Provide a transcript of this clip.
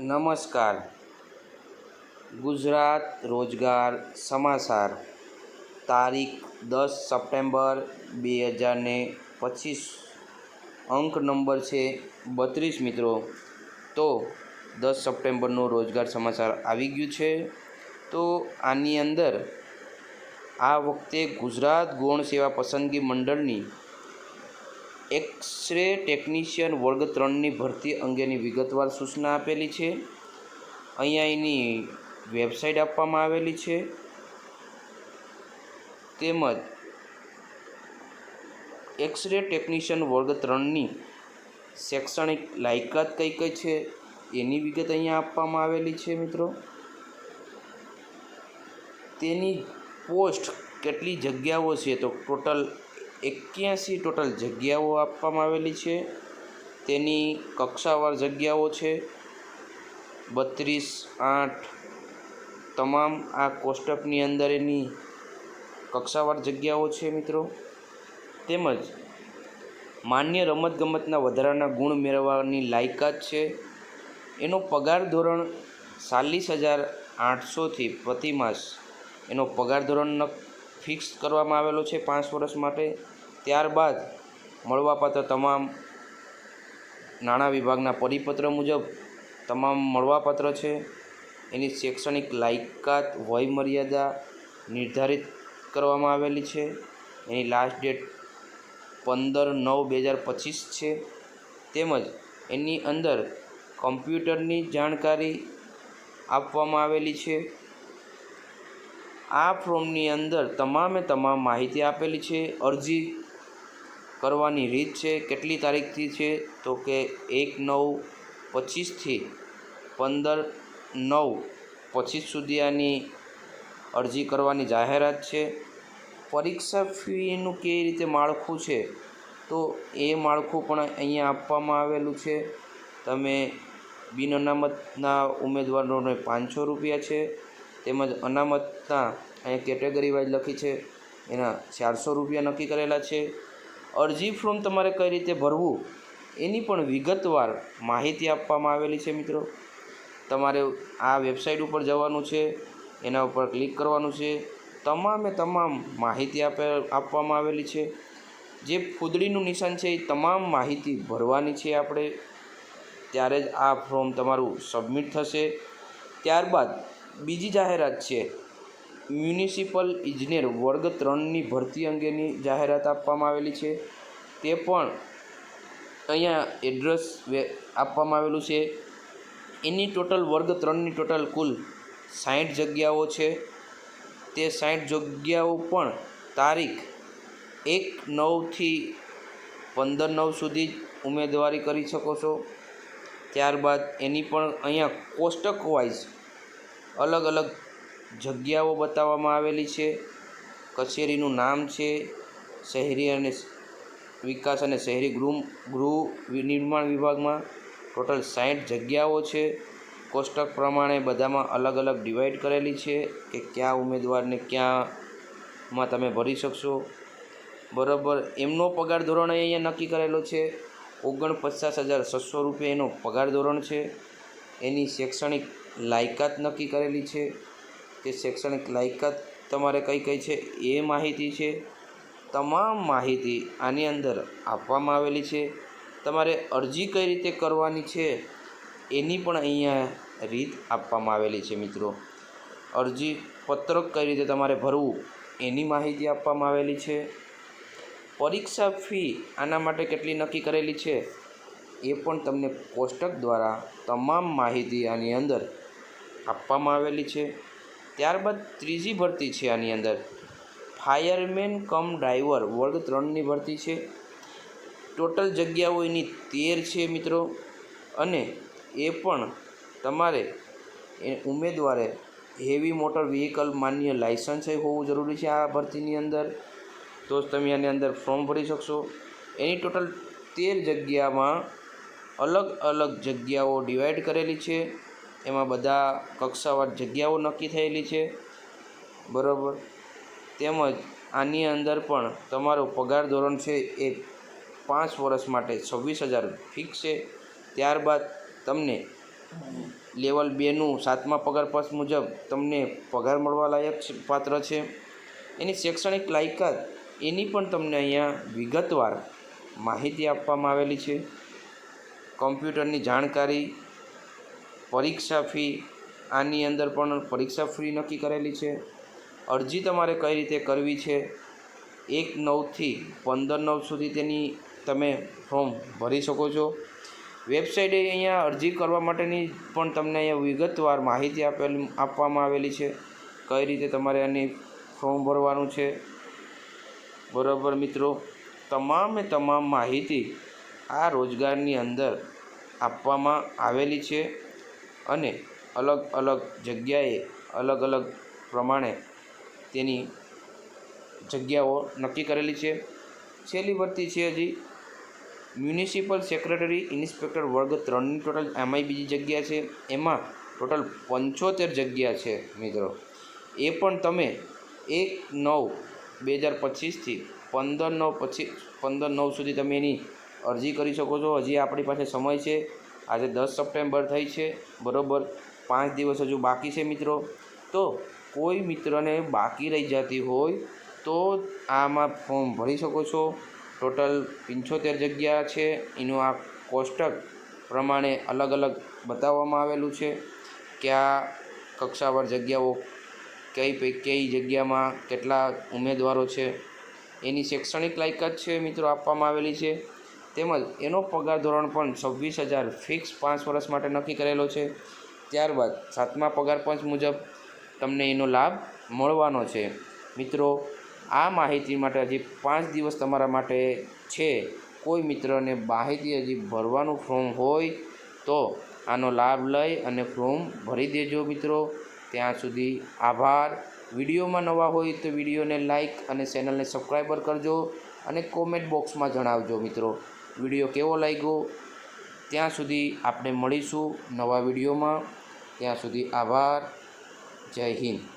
નમસ્કાર. ગુજરાત રોજગાર સમાચાર. તારીખ દસ સપ્ટેમ્બર બે હજાર ને પચીસ. અંક નંબર છે બત્રીસ મિત્રો. તો દસ સપ્ટેમ્બરનું રોજગાર સમાચાર આવી ગયું છે. તો આની અંદર આ વખતે ગુજરાત ગૌણ સેવા પસંદગી મંડળની એક્સરે ટેકનિશિયન વર્ગ ત્રણની ભરતી અંગેની વિગતવાર સૂચના આપેલી છે. અહીંયા એની વેબસાઇટ આપવામાં આવેલી છે. તેમજ એક્સરે ટેકનિશિયન વર્ગ ત્રણની શૈક્ષણિક લાયકાત કઈ કઈ છે, એની વિગત અહીંયા આપવામાં આવેલી છે મિત્રો. તેની પોસ્ટ કેટલી જગ્યાઓ છે, તો ટોટલ એક્યાસી ટોટલ જગ્યાઓ આપવામાં આવેલી છે. તેની કક્ષાવાર જગ્યાઓ છે. બત્રીસ, આઠ, તમામ આ કોષ્ટકની અંદર એની કક્ષાવાર જગ્યાઓ છે મિત્રો. તેમજ માન્ય રમતગમતના વધારાના ગુણ મેળવવાની લાયકાત છે. એનો પગાર ધોરણ ચાલીસ હજાર આઠસોથી પ્રતિ માસ એનો પગાર ધોરણ ફિક્સ કરવામાં આવેલો છે પાંચ વર્ષ માટે. ત્યારબાદ મળવાપાત્ર તમામ નાણાં વિભાગના પરિપત્ર મુજબ તમામ મળવાપાત્ર છે. એની શૈક્ષણિક લાયકાત વય મર્યાદા નિર્ધારિત કરવામાં આવેલી છે. એની લાસ્ટ ડેટ પંદર નવ બે હજાર પચીસ છે. તેમજ એની અંદર કમ્પ્યુટરની જાણકારી આપવામાં આવેલી છે. આ ફોર્મની અંદર તમામે તમામ માહિતી આપેલી છે. અરજી કરવાની રીત છે, કેટલી તારીખથી છે? તો કે એક નવ પચીસથી પંદર નવ પચીસ સુધી આની અરજી કરવાની જાહેરાત છે. પરીક્ષા ફીનું કેવી રીતે માળખું છે? તો એ માળખું પણ અહીંયા આપવામાં આવેલું છે. તમે બિન અનામતના ઉમેદવારોને પાંચસો રૂપિયા છે, તેમજ અનામતના અહીંયા કેટેગરી વાઇઝ લખી છે, એના ચારસો રૂપિયા નક્કી કરેલા છે. અરજી ફોર્મ તમારે કઈ રીતે ભરવું, એની પણ વિગતવાર માહિતી આપવામાં આવેલી છે મિત્રો. તમારે આ વેબસાઇટ ઉપર જવાનું છે, એના ઉપર ક્લિક કરવાનું છે. તમામે તમામ માહિતી આપે, આપવામાં આવેલી છે. જે ફૂદડીનું નિશાન છે એ તમામ માહિતી ભરવાની છે આપણે. ત્યારે જ આ ફોર્મ તમારું સબમિટ થશે. ત્યારબાદ બીજી જાહેરાત છે. મ્યુનિસિપલ ઇજનેર વર્ગ ત્રણની ભરતી અંગેની જાહેરાત આપવામાં આવેલી છે. તે પણ અહીંયા એડ્રેસ આપવામાં આવેલું છે. એની ટોટલ વર્ગ ત્રણની ટોટલ કુલ સાઠ જગ્યાઓ છે. તે સાઠ જગ્યાઓ પણ તારીખ એક નવથી પંદર નવ સુધી ઉમેદવારી કરી શકો છો. ત્યારબાદ એની પણ અહીંયા કોષ્ટક વાઇઝ અલગ અલગ જગ્યાઓ બતાવવામાં આવેલી છે. કચેરીનું નામ છે શહેરી અને વિકાસ અને શહેરી ગૃહ ગૃહ નિર્માણ વિભાગમાં. ટોટલ સાઠ જગ્યાઓ છે. કોષ્ટક પ્રમાણે બધામાં અલગ અલગ ડિવાઈડ કરેલી છે કે કયા ઉમેદવારને ક્યાંમાં તમે ભરી શકશો. બરાબર, એમનો પગાર ધોરણ અહીંયા નક્કી કરેલો છે. ઓગણપચાસ હજાર છસો રૂપિયા એનો પગાર ધોરણ છે. એની શૈક્ષણિક લાયકાત નક્કી કરેલી છે. કે શૈક્ષણિક લાયકાત તમારે કઈ કઈ છે એ માહિતી છે. તમામ માહિતી આની અંદર આપવામાં આવેલી છે. તમારે અરજી કઈ રીતે કરવાની છે એની પણ અહીંયા રીત આપવામાં આવેલી છે મિત્રો. અરજી પત્રક કઈ રીતે તમારે ભરવું એની માહિતી આપવામાં આવેલી છે. પરીક્ષા ફી આના માટે કેટલી નક્કી કરેલી છે એ પણ તમને કોષ્ટક દ્વારા તમામ માહિતી આની અંદર આપવામાં આવેલી છે. ત્યારબાદ ત્રીજી ભરતી છે આની અંદર. ફાયરમેન કમ ડ્રાઈવર વર્ગ ત્રણની ભરતી છે. ટોટલ જગ્યાઓ એની તેર છે મિત્રો. અને એ પણ તમારે એ ઉમેદવારે હેવી મોટર વ્હીકલ માન્ય લાયસન્સ હોવું જરૂરી છે આ ભરતીની અંદર. તો જ તમે આની અંદર ફોર્મ ભરી શકશો. એની ટોટલ તેર જગ્યામાં અલગ અલગ જગ્યાઓ ડિવાઈડ કરેલી છે. એમાં બધા કક્ષાવાર જગ્યાઓ નક્કી થયેલી છે. બરાબર? તેમજ આની અંદર પણ તમારો પગાર ધોરણ છે એ પાંચ વર્ષ માટે છવ્વીસ હજાર ફિક્સ છે. ત્યારબાદ તમને લેવલ બેનું સાતમા પગારપાસ મુજબ તમને પગાર મળવા લાયક પાત્ર છે. એની શૈક્ષણિક લાયકાત એની પણ તમને અહીંયા વિગતવાર માહિતી આપવામાં આવેલી છે. કમ્પ્યુટરની જાણકારી પરીક્ષા ફી, આની અંદર પણ પરીક્ષા ફી નક્કી કરેલી છે. અરજી તમારે કઈ રીતે કરવી છે? એક નવથી પંદર નવ સુધી તેની તમે ફોર્મ ભરી શકો છો. વેબસાઇટે અહીંયા અરજી કરવા માટેની પણ તમને અહીંયા વિગતવાર માહિતી આપેલી, આપવામાં આવેલી છે. કઈ રીતે તમારે આની ફોર્મ ભરવાનું છે? બરાબર મિત્રો, તમામે તમામ માહિતી આ રોજગારની અંદર આપવામાં આવેલી છે. અને અલગ અલગ જગ્યાએ અલગ અલગ પ્રમાણે તેની જગ્યાઓ નક્કી કરેલી છે. છેલ્લી ભરતી છે હજી. મ્યુનિસિપલ સેક્રેટરી ઇન્સ્પેક્ટર વર્ગ ત્રણની ટોટલ એમાંય બીજી જગ્યા છે. એમાં ટોટલ પંચોતેર જગ્યા છે મિત્રો. એ પણ તમે એક નવ બે હજાર પચીસથી પંદર નવ પછી પંદર નવ સુધી તમે એની અરજી કરી શકો છો. હજી આપણી પાસે સમય છે. આજે દસ સપ્ટેમ્બર થઈ છે, બરાબર? પાંચ દિવસ હજુ બાકી છે મિત્રો. તો કોઈ મિત્રને બાકી રહી જતી હોય તો આમાં ફોર્મ ભરી શકો છો. ટોટલ પંચોતેર જગ્યા છે. એનું આ કોષ્ટક પ્રમાણે અલગ અલગ બતાવવામાં આવેલું છે કયા કક્ષાવાર જગ્યાઓ કઈ કઈ જગ્યામાં કેટલા ઉમેદવારો છે. એની શૈક્ષણિક લાયકાત છે મિત્રો આપવામાં આવેલી છે. તેમજ એનો પગાર ધોરણ પણ છવ્વીસ હજાર ફિક્સ પાંચ વર્ષ માટે નક્કી કરેલો છે. ત્યારબાદ સાતમા પગાર પંચ મુજબ તમને એનો લાભ મળવાનો છે. મિત્રો, આ માહિતી માટે હજી પાંચ દિવસ તમારા માટે છે. કોઈ મિત્રને માહિતી હજી ભરવાનું ફોર્મ હોય તો આનો લાભ લઈ અને ફોર્મ ભરી દેજો મિત્રો. ત્યાં સુધી આભાર. વિડીયોમાં નવા હોય તો વિડીયોને લાઇક અને ચેનલને સબસ્ક્રાઈબર કરજો અને કોમેન્ટ બોક્સમાં જણાવજો મિત્રો. વીડિયો કેવો લાગ્યો? ત્યાં સુધી આપણે મળીશું નવા વિડીયોમાં. ત્યાં સુધી આભાર. જય હિન્દ.